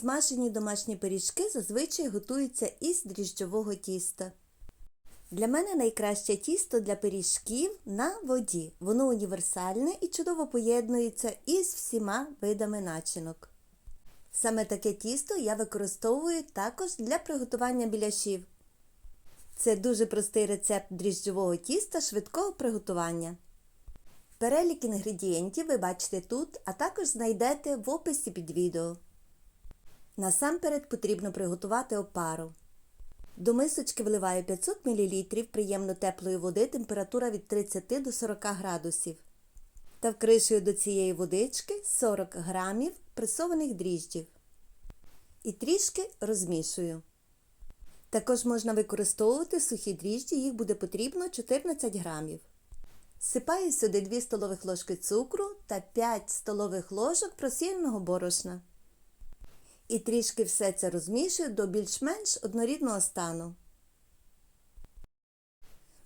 Смажені домашні пиріжки зазвичай готуються із дріжджового тіста. Для мене найкраще тісто для пиріжків на воді. Воно універсальне і чудово поєднується із всіма видами начинок. Саме таке тісто я використовую також для приготування біляшів. Це дуже простий рецепт дріжджового тіста швидкого приготування. Перелік інгредієнтів ви бачите тут, а також знайдете в описі під відео. Насамперед потрібно приготувати опару. До мисочки вливаю 500 мл приємно теплої води, температура від 30 до 40 градусів. Та вкришую до цієї водички 40 грамів пресованих дріжджів. І трішки розмішую. Також можна використовувати сухі дріжджі, їх буде потрібно 14 грамів. Сипаю сюди 2 столових ложки цукру та 5 столових ложок просіяного борошна. І трішки все це розмішую до більш-менш однорідного стану.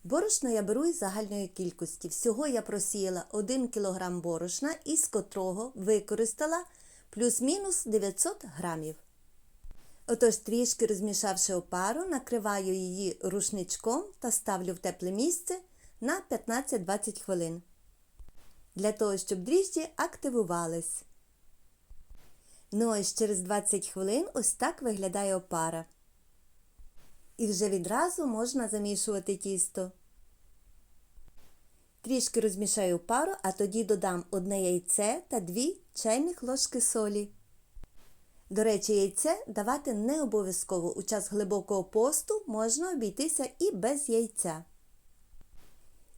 Борошно я беру із загальної кількості. Всього я просіяла 1 кг борошна, із котрого використала плюс-мінус 900 грамів. Отож, трішки розмішавши опару, накриваю її рушничком та ставлю в тепле місце на 15-20 хвилин. Для того, щоб дріжджі активувались. Ну ось через 20 хвилин ось так виглядає опара. І вже відразу можна замішувати тісто. Трішки розмішаю пару, а тоді додам одне яйце та 2 чайних ложки солі. До речі, яйце давати не обов'язково. У час глибокого посту можна обійтися і без яйця.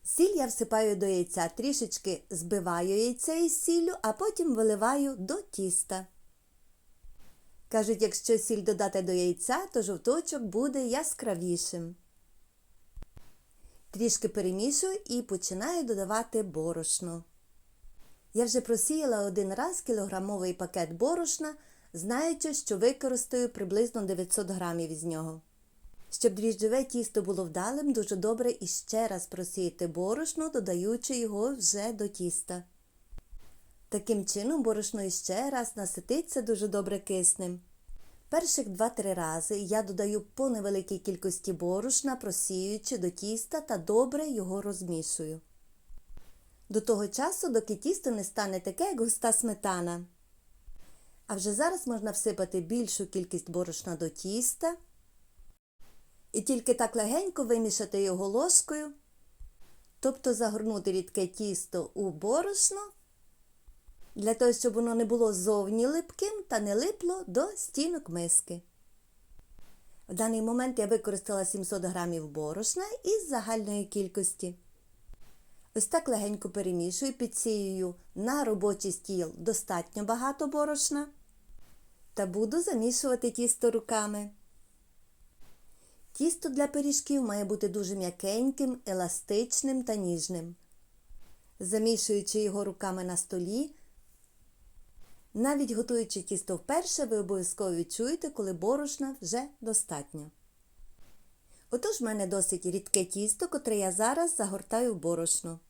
Сіль я всипаю до яйця, трішечки збиваю яйце із сіллю, а потім виливаю до тіста. Кажуть, якщо сіль додати до яйця, то жовточок буде яскравішим. Трішки перемішую і починаю додавати борошно. Я вже просіяла один раз кілограмовий пакет борошна, знаючи, що використаю приблизно 900 грамів із нього. Щоб дріжджове тісто було вдалим, дуже добре іще раз просіяти борошно, додаючи його вже до тіста. Таким чином борошно іще раз насититься дуже добре киснем. Перших 2-3 рази я додаю по невеликій кількості борошна, просіюючи до тіста та добре його розмішую. До того часу, доки тісто не стане таке, як густа сметана. А вже зараз можна всипати більшу кількість борошна до тіста. І тільки так легенько вимішати його ложкою, тобто загорнути рідке тісто у борошно, для того, щоб воно не було зовні липким та не липло до стінок миски. В даний момент я використала 700 грамів борошна із загальної кількості. Ось так легенько перемішую, підсіюю на робочий стіл достатньо багато борошна та буду замішувати тісто руками. Тісто для пиріжків має бути дуже м'якеньким, еластичним та ніжним. Замішуючи його руками на столі, навіть готуючи тісто вперше, ви обов'язково відчуєте, коли борошна вже достатньо. Отож, в мене досить рідке тісто, котре я зараз загортаю в борошно.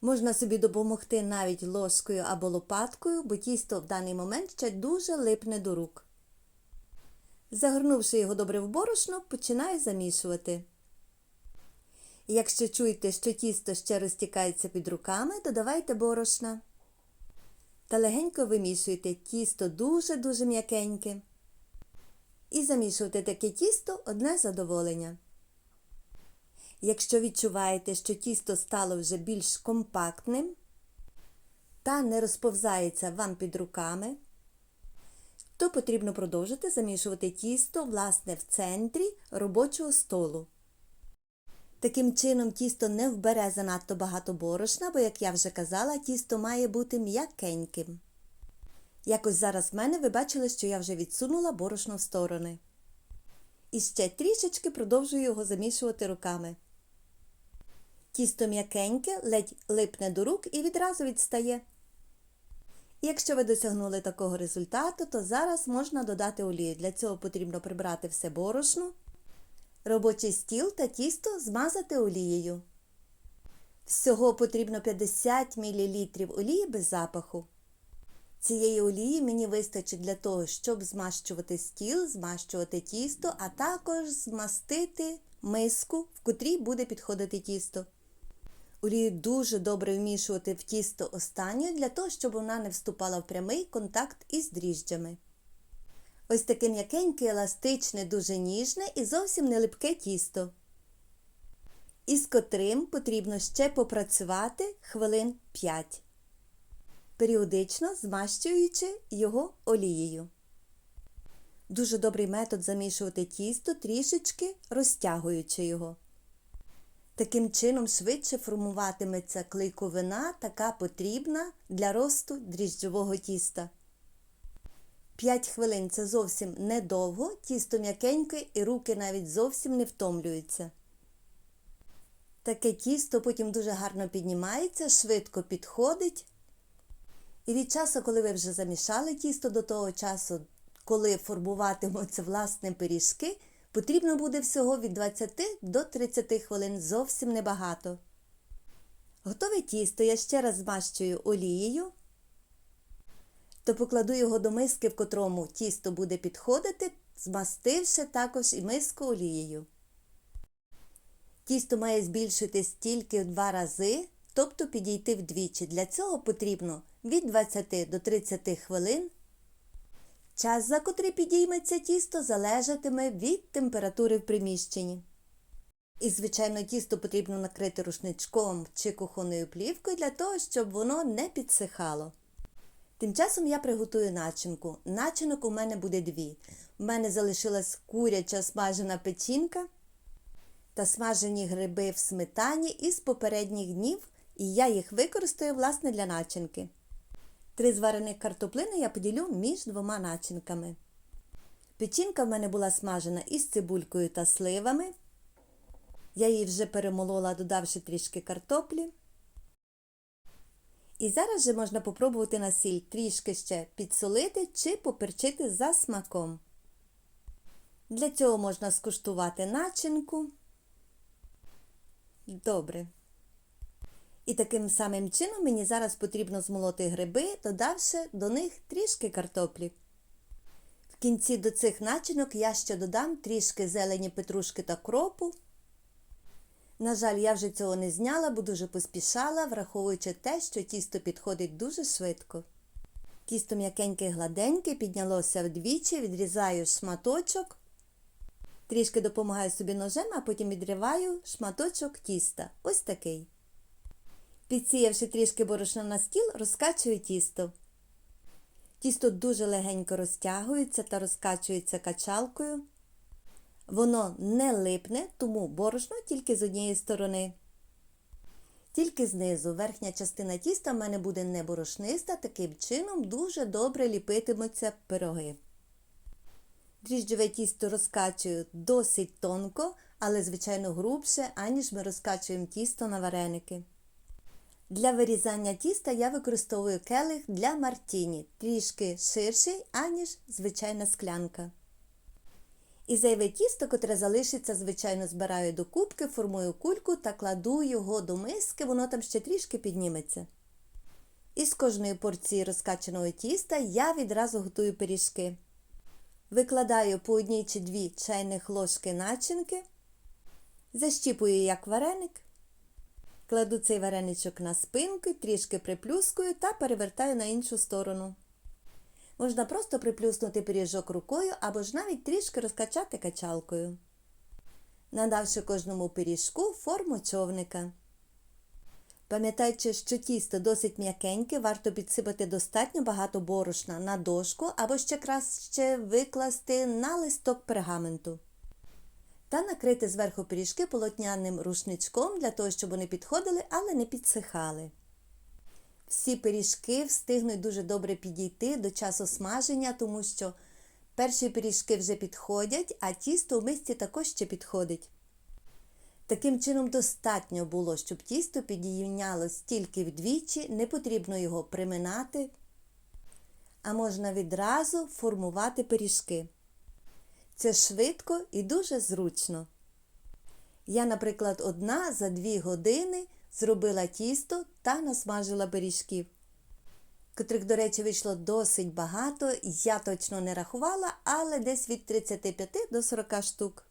Можна собі допомогти навіть ложкою або лопаткою, бо тісто в даний момент ще дуже липне до рук. Загорнувши його добре в борошно, починаю замішувати. Якщо чуєте, що тісто ще розтікається під руками, додавайте борошна. Та легенько вимішуйте тісто дуже-дуже м'якеньке. І замішувати таке тісто одне задоволення. Якщо відчуваєте, що тісто стало вже більш компактним та не розповзається вам під руками, то потрібно продовжити замішувати тісто, власне, в центрі робочого столу. Таким чином, тісто не вбере занадто багато борошна, бо, як я вже казала, тісто має бути м'якеньким. Якось зараз в мене ви бачили, що я вже відсунула борошно в сторони. І ще трішечки продовжую його замішувати руками. Тісто м'якеньке, ледь липне до рук і відразу відстає. Якщо ви досягнули такого результату, то зараз можна додати олію. Для цього потрібно прибрати все борошно, робочий стіл та тісто змазати олією. Всього потрібно 50 мл олії без запаху. Цієї олії мені вистачить для того, щоб змащувати стіл, змащувати тісто, а також змастити миску, в котрій буде підходити тісто. Олію дуже добре вмішувати в тісто останньою для того, щоб вона не вступала в прямий контакт із дріжджами. Ось таке м'якеньке, еластичне, дуже ніжне і зовсім не липке тісто. Із котрим потрібно ще попрацювати хвилин 5, періодично змащуючи його олією. Дуже добрий метод замішувати тісто, трішечки розтягуючи його. Таким чином швидше формуватиметься клейковина, така потрібна для росту дріжджового тіста. 5 хвилин це зовсім недовго, тісто м'якеньке і руки навіть зовсім не втомлюються. Таке тісто потім дуже гарно піднімається, швидко підходить. І від часу, коли ви вже замішали тісто до того часу, коли формуватимуться власне пиріжки, потрібно буде всього від 20 до 30 хвилин зовсім небагато. Готове тісто я ще раз змащую олією, то покладу його до миски, в котрому тісто буде підходити, змастивши також і миску олією. Тісто має збільшитись тільки в два рази, тобто підійти вдвічі. Для цього потрібно від 20 до 30 хвилин. Час, за котрий підійметься тісто, залежатиме від температури в приміщенні. І, звичайно, тісто потрібно накрити рушничком чи кухонною плівкою для того, щоб воно не підсихало. Тим часом я приготую начинку. Начинок у мене буде дві. У мене залишилась куряча смажена печінка та смажені гриби в сметані із попередніх днів, і я їх використаю власне для начинки. Три зварених картоплини я поділю між двома начинками. Печінка в мене була смажена із цибулькою та сливами. Я її вже перемолола, додавши трішки картоплі. І зараз же можна попробувати на сіль трішки ще підсолити чи поперчити за смаком. Для цього можна скуштувати начинку. Добре. І таким самим чином мені зараз потрібно змолоти гриби, додавши до них трішки картоплі. В кінці до цих начинок я ще додам трішки зелені петрушки та кропу. На жаль, я вже цього не зняла, бо дуже поспішала, враховуючи те, що тісто підходить дуже швидко. Тісто м'якеньке гладеньке, піднялося вдвічі, відрізаю шматочок, трішки допомагаю собі ножем, а потім відриваю шматочок тіста. Ось такий. Підсіявши трішки борошна на стіл, розкачую тісто. Тісто дуже легенько розтягується та розкачується качалкою. Воно не липне, тому борошно тільки з однієї сторони. Тільки знизу верхня частина тіста в мене буде не борошниста, таким чином дуже добре ліпитимуться пироги. Дріжджове тісто розкачую досить тонко, але, звичайно, грубше, аніж ми розкачуємо тісто на вареники. Для вирізання тіста я використовую келих для мартіні, трішки ширший, аніж звичайна склянка. І зайве тісто, котре залишиться, звичайно, збираю до кубки, формую кульку та кладу його до миски, воно там ще трішки підніметься. Із кожної порції розкачаного тіста я відразу готую пиріжки. Викладаю по одній чи дві чайних ложки начинки, защіпую як вареник, кладу цей вареничок на спинку, трішки приплюскую та перевертаю на іншу сторону. Можна просто приплюснути пиріжок рукою або ж навіть трішки розкачати качалкою, надавши кожному пиріжку форму човника. Пам'ятаючи, що тісто досить м'якеньке, варто підсипати достатньо багато борошна на дошку або ще краще викласти на листок пергаменту. Та накрити зверху пиріжки полотняним рушничком для того, щоб вони підходили, але не підсихали. Всі пиріжки встигнуть дуже добре підійти до часу смаження, тому що перші пиріжки вже підходять, а тісто в мисці також ще підходить. Таким чином, достатньо було, щоб тісто підійнялось тільки вдвічі, не потрібно його приминати, а можна відразу формувати пиріжки. Це швидко і дуже зручно. Я, наприклад, одна за дві години зробила тісто та насмажила пиріжків. котрих, до речі, вийшло досить багато. Я точно не рахувала, але десь від 35 до 40 штук.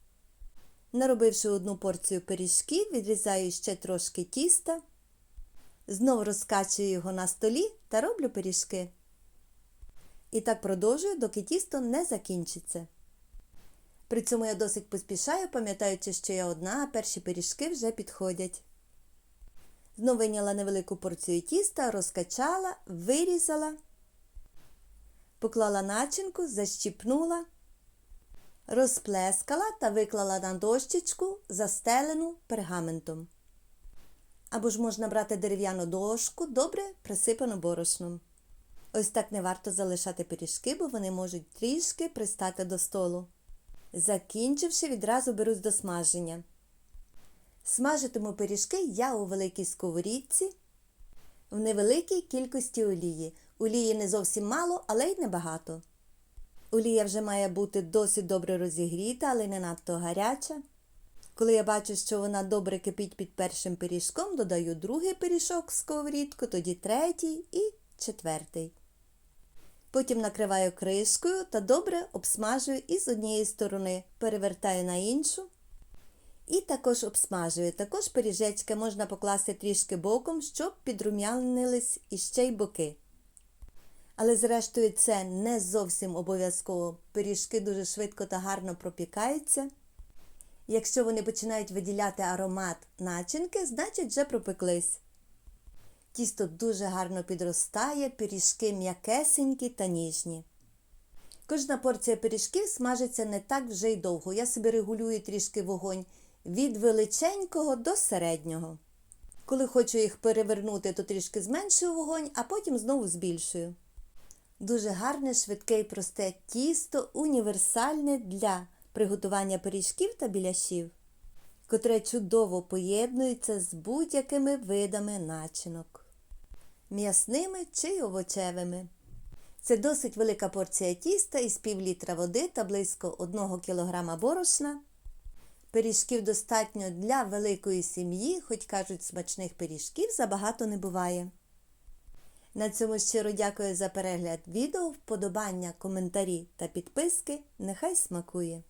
Наробивши одну порцію пиріжків, відрізаю ще трошки тіста, знову розкачую його на столі та роблю пиріжки. І так продовжую, доки тісто не закінчиться. При цьому я досить поспішаю, пам'ятаючи, що я одна, а перші пиріжки вже підходять. Знову вийняла невелику порцію тіста, розкачала, вирізала, поклала начинку, защіпнула, розплескала та виклала на дощечку, застелену пергаментом. Або ж можна брати дерев'яну дошку, добре присипану борошном. Ось так не варто залишати пиріжки, бо вони можуть трішки пристати до столу. Закінчивши, відразу берусь до смаження. Смажитиму пиріжки я у великій сковорідці в невеликій кількості олії. Олії не зовсім мало, але й небагато. Олія вже має бути досить добре розігріта, але не надто гаряча. Коли я бачу, що вона добре кипить під першим пиріжком, додаю другий пиріжок в сковорідку, тоді третій і четвертий. Потім накриваю кришкою та добре обсмажую із однієї сторони, перевертаю на іншу. І також обсмажую. Також пиріжечки можна покласти трішки боком, щоб підрум'янились іще й боки. Але, зрештою, це не зовсім обов'язково. Пиріжки дуже швидко та гарно пропікаються. Якщо вони починають виділяти аромат начинки, значить вже пропеклись. Тісто дуже гарно підростає, пиріжки м'якесенькі та ніжні. Кожна порція пиріжків смажиться не так вже й довго. Я собі регулюю трішки вогонь від величенького до середнього. Коли хочу їх перевернути, то трішки зменшую вогонь, а потім знову збільшую. Дуже гарне, швидке і просте тісто, універсальне для приготування пиріжків та біляшів, котре чудово поєднується з будь-якими видами начинок, м'ясними чи овочевими. Це досить велика порція тіста із пів літра води та близько 1 кг борошна. Пиріжків достатньо для великої сім'ї, хоч кажуть, смачних пиріжків забагато не буває. На цьому щиро дякую за перегляд відео, вподобання, коментарі та підписки. Нехай смакує!